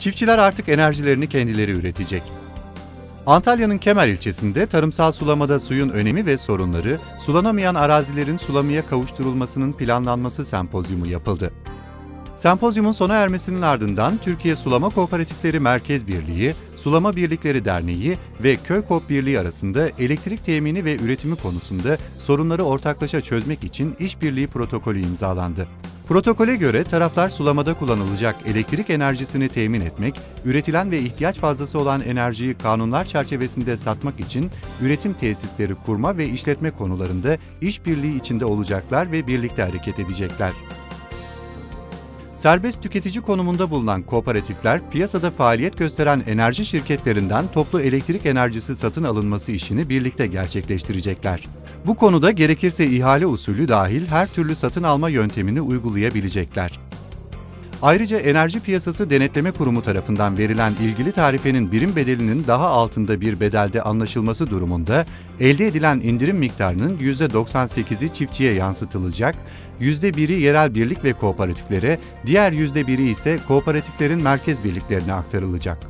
Çiftçiler artık enerjilerini kendileri üretecek. Antalya'nın Kemer ilçesinde tarımsal sulamada suyun önemi ve sorunları, sulanamayan arazilerin sulamaya kavuşturulmasının planlanması sempozyumu yapıldı. Sempozyumun sona ermesinin ardından Türkiye Sulama Kooperatifleri Merkez Birliği, Sulama Birlikleri Derneği ve Köy Kop Birliği arasında elektrik temini ve üretimi konusunda sorunları ortaklaşa çözmek için işbirliği protokolü imzalandı. Protokole göre taraflar sulamada kullanılacak elektrik enerjisini temin etmek, üretilen ve ihtiyaç fazlası olan enerjiyi kanunlar çerçevesinde satmak için üretim tesisleri kurma ve işletme konularında işbirliği içinde olacaklar ve birlikte hareket edecekler. Serbest tüketici konumunda bulunan kooperatifler, piyasada faaliyet gösteren enerji şirketlerinden toplu elektrik enerjisi satın alınması işini birlikte gerçekleştirecekler. Bu konuda gerekirse ihale usulü dahil her türlü satın alma yöntemini uygulayabilecekler. Ayrıca Enerji Piyasası Denetleme Kurumu tarafından verilen ilgili tarifenin birim bedelinin daha altında bir bedelde anlaşılması durumunda elde edilen indirim miktarının %98'i çiftçiye yansıtılacak, %1'i yerel birlik ve kooperatiflere, diğer %1'i ise kooperatiflerin merkez birliklerine aktarılacak.